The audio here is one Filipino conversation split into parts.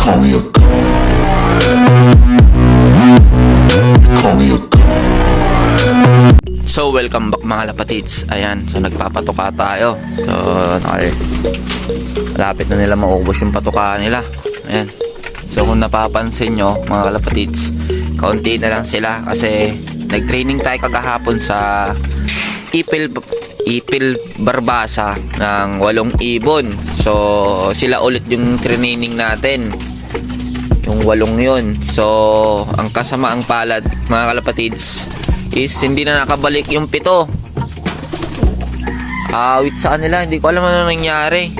Call me a. Call. So, welcome back mga lapatids. Ayan, so nagpapatuka tayo. So, nakal malapit na nila maubos yung patuka nila. Ayan. So, kung napapansin nyo, mga kalapatids, kaunti na lang sila kasi nag-training tayo kagahapon sa Ipil Ipil Barbasa ng walong ibon. So, sila ulit yung training natin. Yung walong yun. So, ang kasama ang palad, mga kalapatids, is hindi na nakabalik yung pito. Awit sa kanila, hindi ko alam ano nangyari.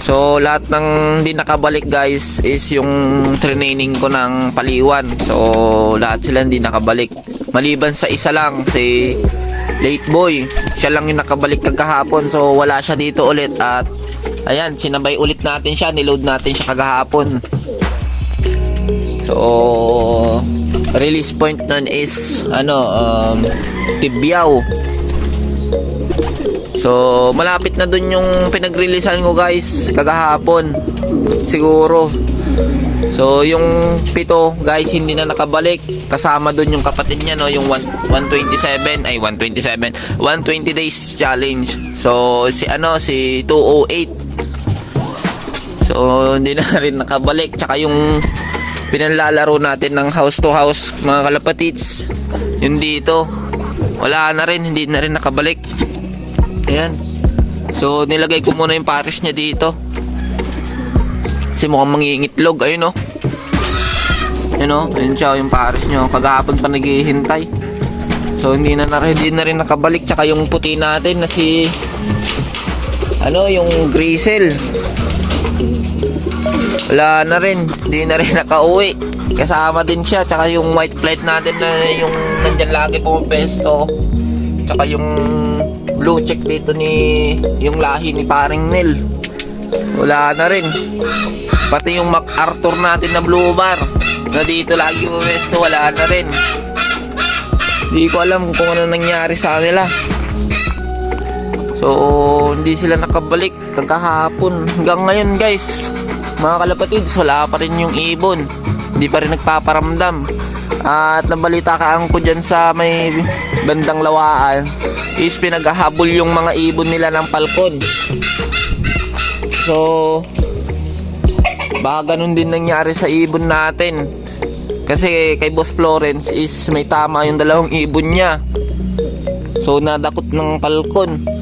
So, lahat ng hindi nakabalik guys is yung training ko ng paliwan. So, lahat sila hindi nakabalik. Maliban sa isa lang, si Late Boy. Siya lang yung nakabalik kagahapon. So, wala siya dito ulit. At, ayan, sinabay ulit natin siya. Niload natin siya kagahapon. So, release point nun is, ano, um, Tibyao. So, malapit na dun yung pinag-releasean ko guys, kagahapon. Siguro. So, yung pito, guys, hindi na nakabalik. Kasama dun yung kapatid niya, no? Yung 1, 127, ay 127, 120 days challenge. So, si ano, si 208. So, hindi na rin nakabalik. Tsaka yung pinanlalaro natin ng house to house, mga kalapatids. Yung dito, wala na rin, hindi na rin nakabalik. Ayan. So, nilagay ko muna yung pares niya dito. Kasi mukhang mangingitlog. Ayun, oh. Ayun, oh. Ayun siya, yung pares niya. Kagahapon pa naghihintay. So, hindi na, na, hindi na rin nakabalik. Tsaka yung puti natin na si... Ano, yung grisel. Wala na rin. Hindi na rin nakauwi. Kasama din siya. Tsaka yung white plate natin na yung nandyan lagi pumapesto. Tsaka yung blue check dito ni yung lahi ni paring Nel. Wala na rin. Pati yung MacArthur natin na blue bar na dito lagi pumesto. Wala na rin. Hindi ko alam kung ano nangyari sa kanila. So, hindi sila nakabalik kagahapon. Hanggang ngayon guys, mga kalapatids, wala pa rin yung ibon. Hindi pa rin nagpaparamdam. At nabalita ka ko dyan sa may bandang lawaan is pinaghahabol yung mga ibon nila ng palkon. So, baka ganun din nangyari sa ibon natin. Kasi kay Boss Florence is may tama yung dalawang ibon niya. So, nadakot ng palkon.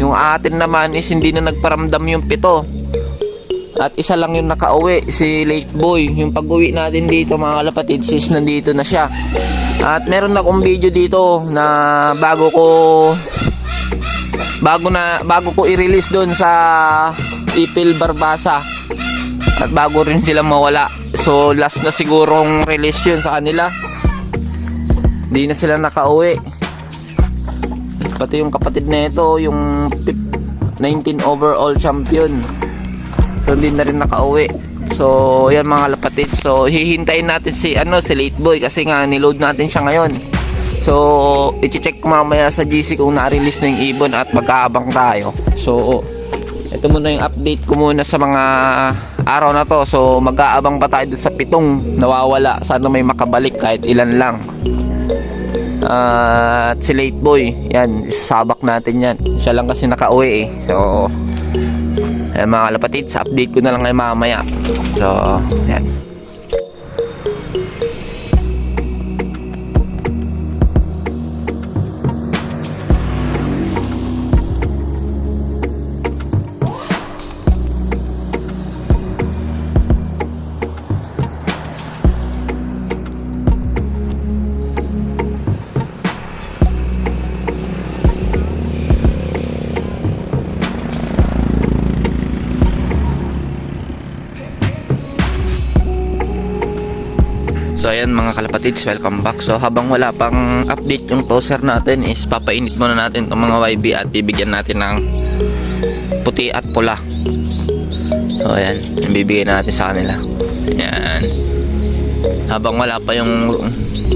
Yung atin naman is hindi na nagparamdam yung pito. At isa lang yung nakauwi, si Late Boy. Yung pag-uwi natin dito mga kalapatid, sis nandito na siya. At meron akong video dito na bago ko bago na bago ko i-release doon sa Ipil Barbasa. At bago rin sila mawala. So last na sigurong release yun sa kanila. Di na sila nakauwi. Pati yung kapatid na ito, yung fif- 19 overall champion. So hindi na rin nakauwi. So yan mga lapatid. So hihintayin natin si ano si Late Boy kasi nga niload natin siya ngayon. So i-check mamaya sa GC kung na-release na yung ibon at magkaabang tayo. So ito muna yung update ko muna sa mga araw na to. So mag-aabang pa tayo sa pitong nawawala. Sana may makabalik kahit ilan lang. Ah, at si Late Boy, yan, isasabak natin yan. Siya lang kasi nakauwi eh. So, Ayan mga kalapatid, update ko na lang ngayon mamaya. So, yan. Ayan mga kalapatids, welcome back. So habang wala pang update yung toaster natin is papainit muna natin itong mga YB at bibigyan natin ng puti at pula. So ayan, yung bibigyan natin sa kanila. Ayan. Habang wala pa yung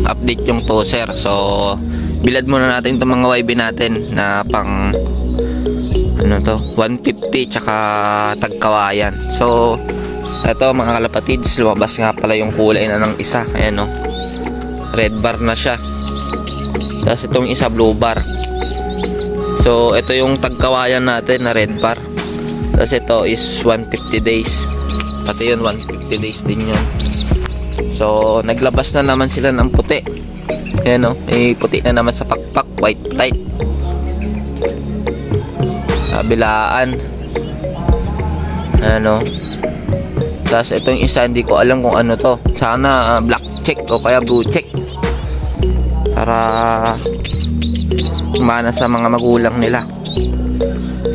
update yung toaster. So bilad muna natin itong mga YB natin na pang ano to, 150 tsaka tagkawayan. So, ito mga kalapatids, lumabas nga pala yung kulay na ng isa. Ayan o. Red bar na siya. Tapos itong isa blue bar. So, ito yung tagkawayan natin na red bar. Tapos ito is 150 days. Pati yun, 150 days din yun. So, naglabas na naman sila ng puti. Ayan o, may puti na naman sa pakpak, white light. Kabilaan. Ano. Tapos itong isa, hindi ko alam kung ano to. Sana ah, black check o kaya blue check. Para mana sa mga magulang nila.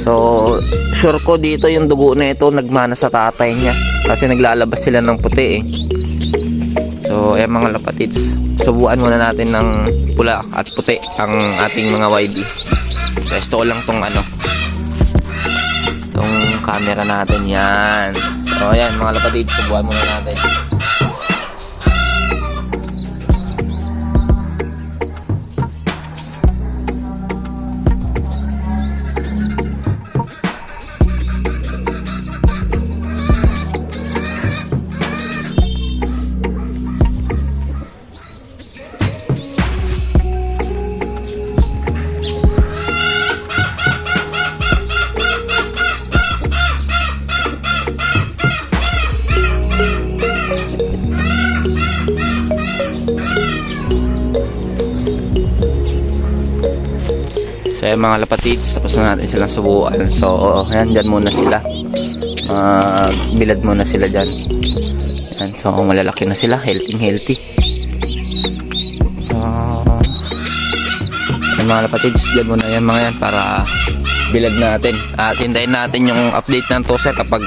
So, sure ko dito yung dugo na ito nagmana sa tatay niya. Kasi naglalabas sila ng puti eh. So, eh mga lapatids, subuan muna natin ng pula at puti ang ating mga YB. Resto lang tong ano, tong camera natin yan. So, ayan mga lapatids, subuan muna natin. So, ayan mga lapatids, tapos na natin silang subukan. So, ayan, dyan muna sila. Uh, bilad muna sila dyan. Ayan, so, malalaki na sila. Healthy, healthy. Ayan mga lapatids, dyan muna yan mga yan para bilad natin. At hintayin natin yung update ng toaster kapag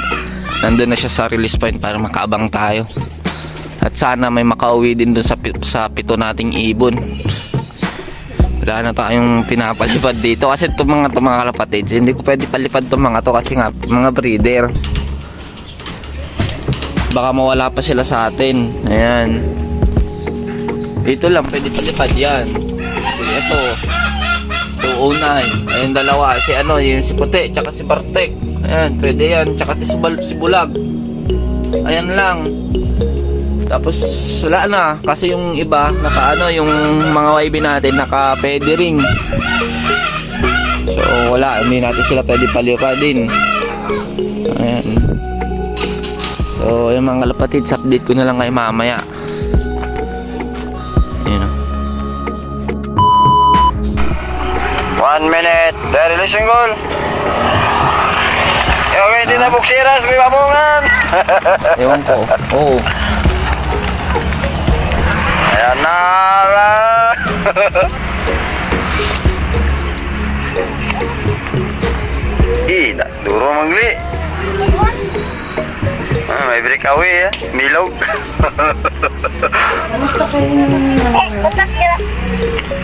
nandun na siya sa release point para makaabang tayo. At sana may makauwi din dun sa, sa pito nating ibon wala na tayong pinapalipad dito. Kasi itong mga itong mga kalapatids hindi ko pwede palipad itong mga to kasi nga mga breeder. Baka mawala pa sila sa atin. Ayan. Dito lang pwede palipad yan. Sige ito. 209 ayun dalawa. Si ano yung si puti tsaka si Bartek. Ayan pwede yan. Tsaka si Bulag. Ayan lang tapos wala na kasi yung iba naka ano yung mga YB natin naka pwede ring. So wala hindi natin sila pwede palipa din. Ayan. So yung mga kalapatids update ko na lang kay mamaya. Ayan. One minute. Releasing goal. Okay, hindi na buksiras. May babungan. Ewan ko. Oo. Ayan nak duro mangli. Ah, may breakaway ya. Milog.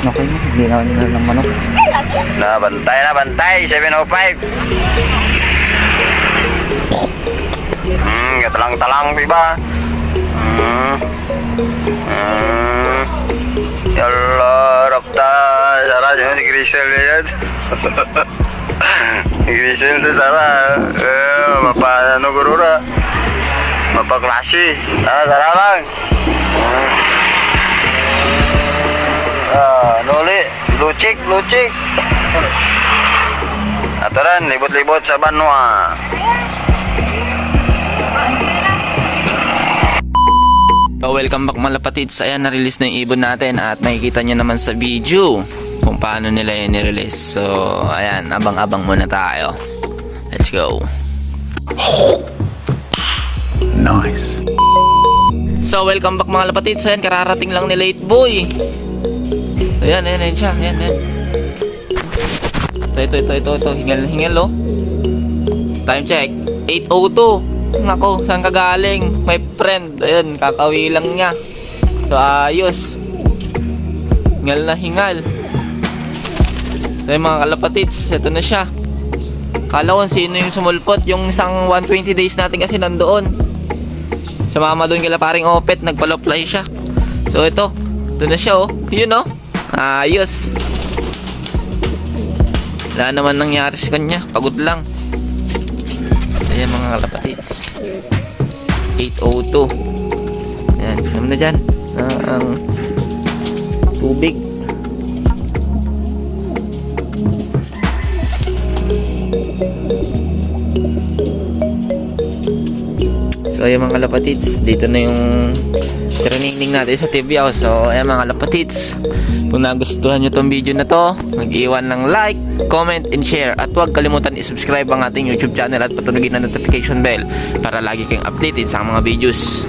Okay na. Hindi na na ng manok. na bantay na bantay. 705. Hmm, katalang-talang iba. Hmm. Hmm. Yalla, Rapta. Sarah, jangan si Grisel yan. Si Grisel tu Sarah. Eh, Bapak ano gurura. Bapak klasi. Ah, Sarah lang. Hmm. Ah, nuli. Lucik, lucik. Aturan, libot-libot sa Banwa. So, welcome back mga lapatids. Ayan, na-release na yung ibon natin at nakikita nyo naman sa video kung paano nila yun ni-release. So, ayan, abang-abang muna tayo. Let's go. Nice. So, welcome back mga lapatids. Ayan, kararating lang ni Late Boy. Ayan, ayan, ayan siya. Ayan, ayan. Ito, ito, ito, ito, ito. Hingal, hingal, oh. Time check. 8.02. Nako, saan ka galing? My friend. Ayan, kakawi lang niya. So, ayos. Hingal na hingal. So, yung mga kalapatids, ito na siya. Kala ko sino yung sumulpot. Yung isang 120 days natin kasi nandoon. Sumama doon kila paring Opet, nagpaloply siya. So ito, ito na siya oh. Yun oh. Ayos. Wala naman nangyari sa kanya. Pagod lang. Ayan mga kalapatids. 802. Ayan, alam na dyan. Ah, ang tubig. So ayan mga kalapatids, dito na yung training natin sa TV House. So ayan mga kalapatids, kung nagustuhan nyo tong video na to, mag-iwan ng like, comment, and share. At huwag kalimutan i-subscribe ang ating YouTube channel at patulugin ang notification bell para lagi kayong updated sa mga videos.